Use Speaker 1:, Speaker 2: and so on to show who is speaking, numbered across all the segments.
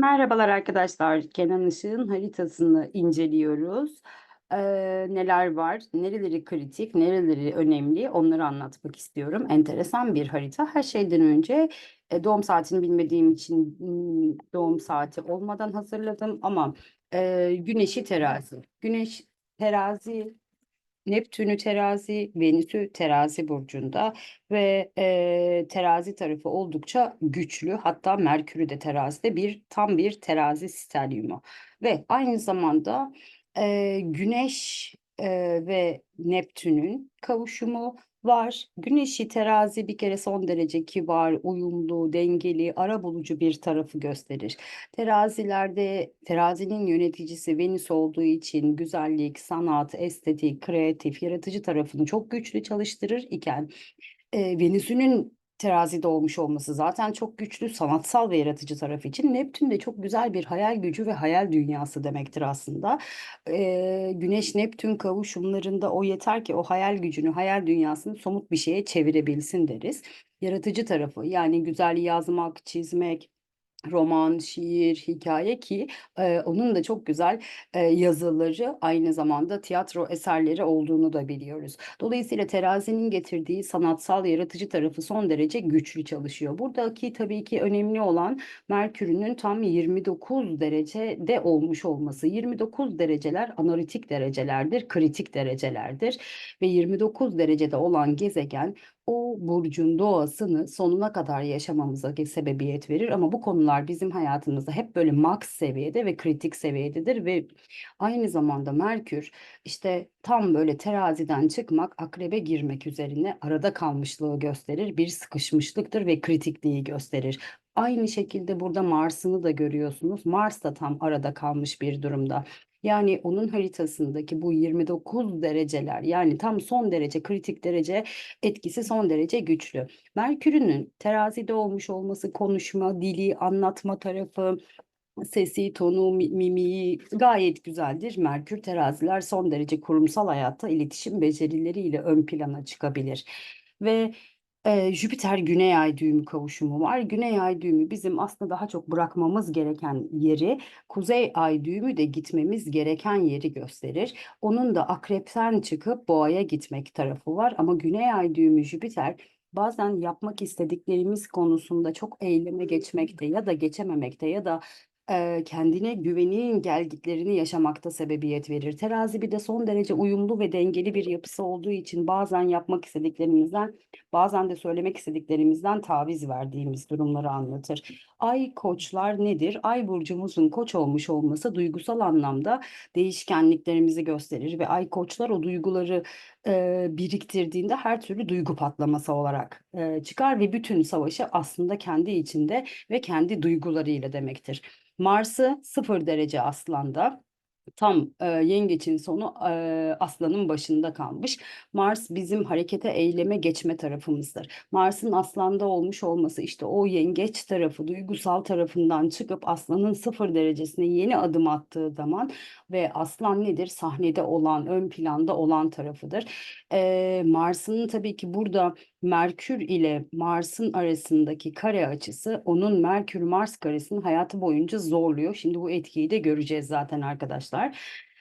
Speaker 1: Merhabalar arkadaşlar. Kenan Işık'ın haritasını inceliyoruz. Eee, neler var, nereleri kritik, nereleri önemli onları anlatmak istiyorum. Enteresan bir harita. Her şeyden önce e, doğum saatini bilmediğim için hmm, doğum saati olmadan hazırladım ama e, Güneşi terazi. Güneş terazi Neptün'ü terazi, Venüs'ü terazi burcunda ve e, terazi tarafı oldukça güçlü. Hatta Merkür'ü de terazide bir tam bir terazi stelyumu. Ve aynı zamanda e, Güneş e, ve Neptün'ün kavuşumu var. Güneşi terazi bir kere son derece kibar, uyumlu, dengeli, arabulucu bir tarafı gösterir. Terazilerde terazinin yöneticisi Venüs olduğu için güzellik, sanat, estetik, kreatif, yaratıcı tarafını çok güçlü çalıştırır iken e, Venüs'ünün terazide olmuş olması zaten çok güçlü sanatsal ve yaratıcı taraf için. Neptün de çok güzel bir hayal gücü ve hayal dünyası demektir aslında. E, Güneş-Neptün kavuşumlarında o yeter ki o hayal gücünü, hayal dünyasını somut bir şeye çevirebilsin deriz. Yaratıcı tarafı yani güzel yazmak, çizmek, roman, şiir, hikaye ki eee, onun da çok güzel eee, yazıları aynı zamanda tiyatro eserleri olduğunu da biliyoruz. Dolayısıyla terazinin getirdiği sanatsal yaratıcı tarafı son derece güçlü çalışıyor. Buradaki tabii ki önemli olan Merkür'ünün tam 29 derecede olmuş olması. 29 dereceler analitik derecelerdir, kritik derecelerdir ve 29 derecede olan gezegen o burcun doğasını sonuna kadar yaşamamıza sebebiyet verir ama bu konular bizim hayatımızda hep böyle max seviyede ve kritik seviyededir ve aynı zamanda Merkür işte tam böyle teraziden çıkmak akrebe girmek üzerine arada kalmışlığı gösterir bir sıkışmışlıktır ve kritikliği gösterir. Aynı şekilde burada Mars'ını da görüyorsunuz. Mars da tam arada kalmış bir durumda. Yani onun haritasındaki bu 29 dereceler yani tam son derece kritik derece etkisi son derece güçlü. Merkür'ünün terazide olmuş olması konuşma, dili, anlatma tarafı, sesi, tonu, mi- mimiği gayet güzeldir. Merkür teraziler son derece kurumsal hayatta iletişim becerileriyle ön plana çıkabilir. Ve e, Jüpiter Güney Ay düğümü kavuşumu var. Güney Ay düğümü bizim aslında daha çok bırakmamız gereken yeri, Kuzey Ay düğümü de gitmemiz gereken yeri gösterir. Onun da akrepten çıkıp boğaya gitmek tarafı var ama Güney Ay düğümü Jüpiter bazen yapmak istediklerimiz konusunda çok eyleme geçmekte ya da geçememekte ya da kendine güvenin gelgitlerini yaşamakta sebebiyet verir. Terazi bir de son derece uyumlu ve dengeli bir yapısı olduğu için bazen yapmak istediklerimizden bazen de söylemek istediklerimizden taviz verdiğimiz durumları anlatır. Ay koçlar nedir? Ay burcumuzun koç olmuş olması duygusal anlamda değişkenliklerimizi gösterir ve ay koçlar o duyguları eee, biriktirdiğinde her türlü duygu patlaması olarak eee, çıkar ve bütün savaşı aslında kendi içinde ve kendi duygularıyla demektir. Mars'ı sıfır derece Aslan'da tam e, yengeçin sonu e, aslanın başında kalmış. Mars bizim harekete, eyleme geçme tarafımızdır. Mars'ın aslanda olmuş olması işte o yengeç tarafı, duygusal tarafından çıkıp aslanın sıfır derecesine yeni adım attığı zaman ve aslan nedir? Sahnede olan, ön planda olan tarafıdır. E, Mars'ın tabii ki burada Merkür ile Mars'ın arasındaki kare açısı onun Merkür-Mars karesini hayatı boyunca zorluyor. Şimdi bu etkiyi de göreceğiz zaten arkadaşlar.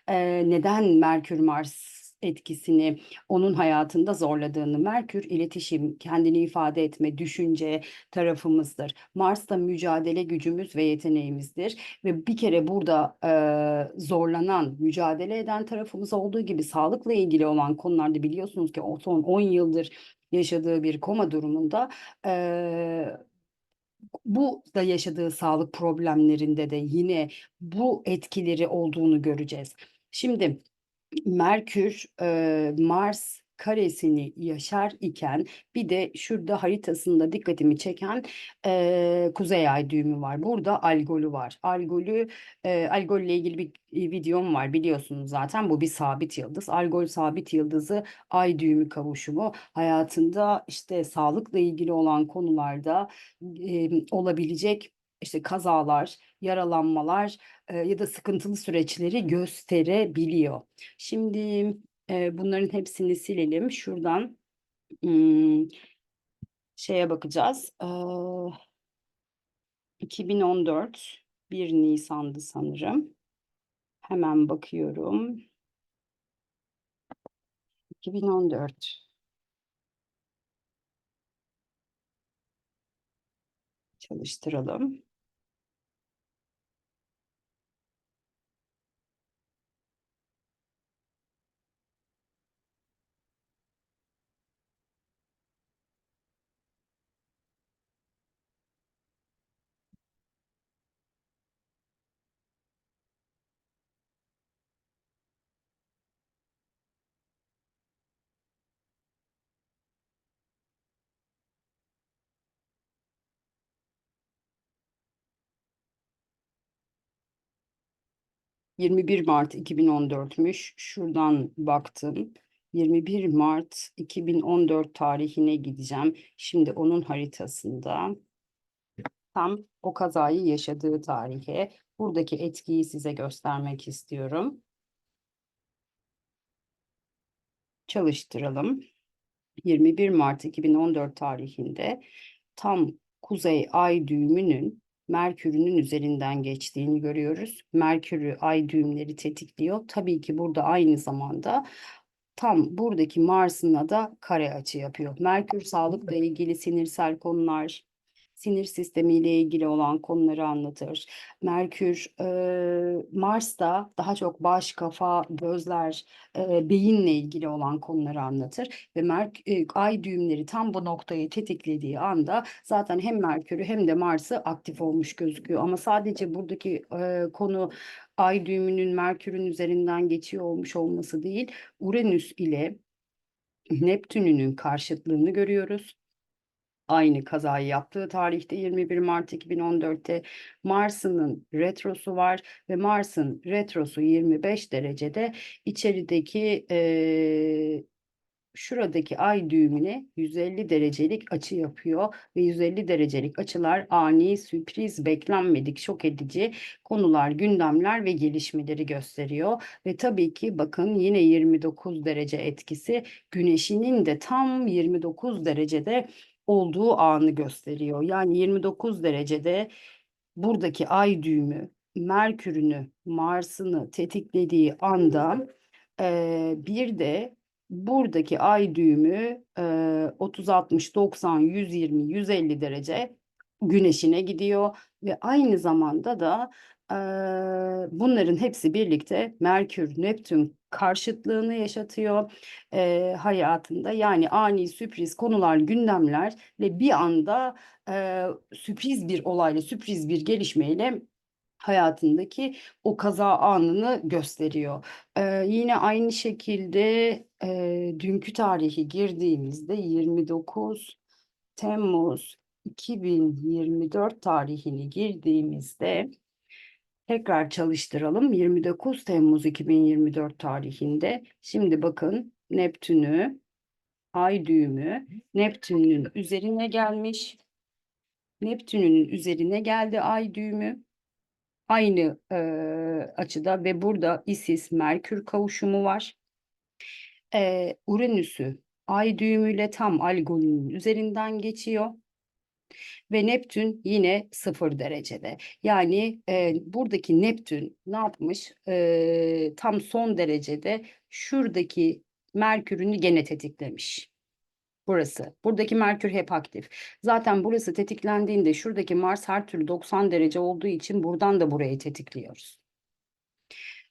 Speaker 1: Ee, neden Merkür-Mars etkisini onun hayatında zorladığını Merkür iletişim, kendini ifade etme, düşünce tarafımızdır. Mars da mücadele gücümüz ve yeteneğimizdir ve bir kere burada e, zorlanan, mücadele eden tarafımız olduğu gibi sağlıkla ilgili olan konularda biliyorsunuz ki o son 10 yıldır yaşadığı bir koma durumunda eee, bu da yaşadığı sağlık problemlerinde de yine bu etkileri olduğunu göreceğiz. Şimdi Merkür, Mars karesini yaşar iken bir de şurada haritasında dikkatimi çeken eee, Kuzey Ay düğümü var. Burada Algol'ü var. Algol'ü eee Algol ile ilgili bir e, videom var biliyorsunuz zaten. Bu bir sabit yıldız. Algol sabit yıldızı Ay düğümü kavuşumu hayatında işte sağlıkla ilgili olan konularda eee, olabilecek işte kazalar, yaralanmalar e, ya da sıkıntılı süreçleri gösterebiliyor. Şimdi e, bunların hepsini silelim. Şuradan hmm, şeye bakacağız. Ee, 2014 1 Nisan'dı sanırım. Hemen bakıyorum. 2014. Çalıştıralım. ...21 Mart 2014'müş. Şuradan baktım. 21 Mart 2014 tarihine gideceğim. Şimdi onun haritasında tam o kazayı yaşadığı tarihe buradaki etkiyi size göstermek istiyorum. Çalıştıralım. 21 Mart 2014 tarihinde tam kuzey ay düğümünün Merkür'ünün üzerinden geçtiğini görüyoruz. Merkür'ü ay düğümleri tetikliyor. Tabii ki burada aynı zamanda tam buradaki Mars'ına da kare açı yapıyor. Merkür sağlıkla ilgili sinirsel konular, sinir sistemiyle ilgili olan konuları anlatır. Merkür, e, Mars'ta daha çok baş, kafa, gözler, e, beyinle ilgili olan konuları anlatır. Ve Merk e, ay düğümleri tam bu noktayı tetiklediği anda zaten hem Merkür'ü hem de Mars'ı aktif olmuş gözüküyor. Ama sadece buradaki e, konu ay düğümünün Merkür'ün üzerinden geçiyor olmuş olması değil, Uranüs ile Neptün'ünün karşıtlığını görüyoruz aynı kazayı yaptığı tarihte 21 Mart 2014'te Mars'ın retrosu var ve Mars'ın retrosu 25 derecede içerideki e, şuradaki ay düğümüne 150 derecelik açı yapıyor ve 150 derecelik açılar ani, sürpriz, beklenmedik, şok edici konular, gündemler ve gelişmeleri gösteriyor. Ve tabii ki bakın yine 29 derece etkisi güneşinin de tam 29 derecede olduğu anı gösteriyor. Yani 29 derecede buradaki ay düğümü Merkür'ünü, Mars'ını tetiklediği anda e, bir de buradaki ay düğümü e, 30, 60, 90, 120, 150 derece güneşine gidiyor ve aynı zamanda da bunların hepsi birlikte Merkür, Neptün karşıtlığını yaşatıyor e, hayatında. Yani ani sürpriz konular, gündemlerle bir anda e, sürpriz bir olayla, sürpriz bir gelişmeyle hayatındaki o kaza anını gösteriyor. Ee, yine aynı şekilde e, dünkü tarihi girdiğimizde 29 Temmuz 2024 tarihini girdiğimizde tekrar çalıştıralım. 29 Temmuz 2024 tarihinde şimdi bakın Neptün'ü ay düğümü Neptün'ün üzerine gelmiş. Neptün'ün üzerine geldi ay düğümü aynı e, açıda ve burada Isis Merkür kavuşumu var. E, Uranüs'ü ay düğümüyle tam Algol'ün üzerinden geçiyor. Ve Neptün yine sıfır derecede. Yani e, buradaki Neptün ne yapmış? E, tam son derecede şuradaki Merkür'ünü gene tetiklemiş. Burası. Buradaki Merkür hep aktif. Zaten burası tetiklendiğinde şuradaki Mars her türlü 90 derece olduğu için buradan da burayı tetikliyoruz.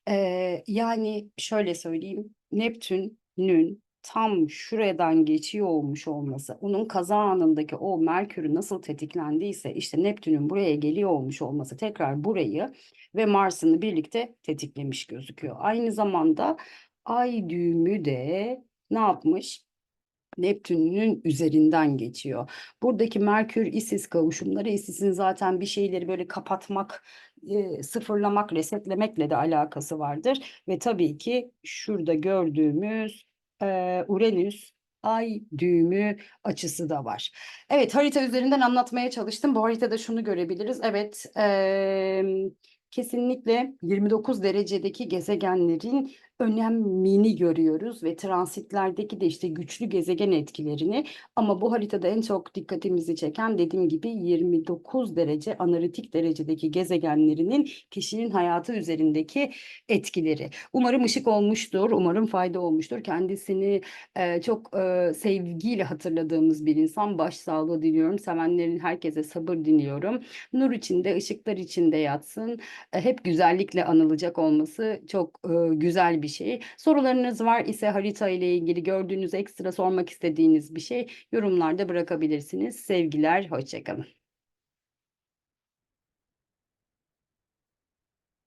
Speaker 1: Ee, yani şöyle söyleyeyim. Neptün'ün tam şuradan geçiyor olmuş olması, onun kaza anındaki o Merkür'ü nasıl tetiklendiyse işte Neptün'ün buraya geliyor olmuş olması tekrar burayı ve Mars'ını birlikte tetiklemiş gözüküyor. Aynı zamanda ay düğümü de ne yapmış? Neptün'ün üzerinden geçiyor. Buradaki Merkür-Isis kavuşumları, Isis'in zaten bir şeyleri böyle kapatmak, e, sıfırlamak, resetlemekle de alakası vardır. Ve tabii ki şurada gördüğümüz e, Uranüs, ay düğümü açısı da var. Evet harita üzerinden anlatmaya çalıştım. Bu haritada şunu görebiliriz. Evet... E, kesinlikle 29 derecedeki gezegenlerin önemini görüyoruz ve transitlerdeki de işte güçlü gezegen etkilerini ama bu haritada en çok dikkatimizi çeken dediğim gibi 29 derece analitik derecedeki gezegenlerinin kişinin hayatı üzerindeki etkileri. Umarım ışık olmuştur, umarım fayda olmuştur. Kendisini e, çok e, sevgiyle hatırladığımız bir insan. Başsağlığı diliyorum. Sevenlerin herkese sabır diliyorum. Nur içinde, ışıklar içinde yatsın. E, hep güzellikle anılacak olması çok e, güzel bir şey. Sorularınız var ise harita ile ilgili gördüğünüz ekstra sormak istediğiniz bir şey yorumlarda bırakabilirsiniz. Sevgiler, hoşçakalın.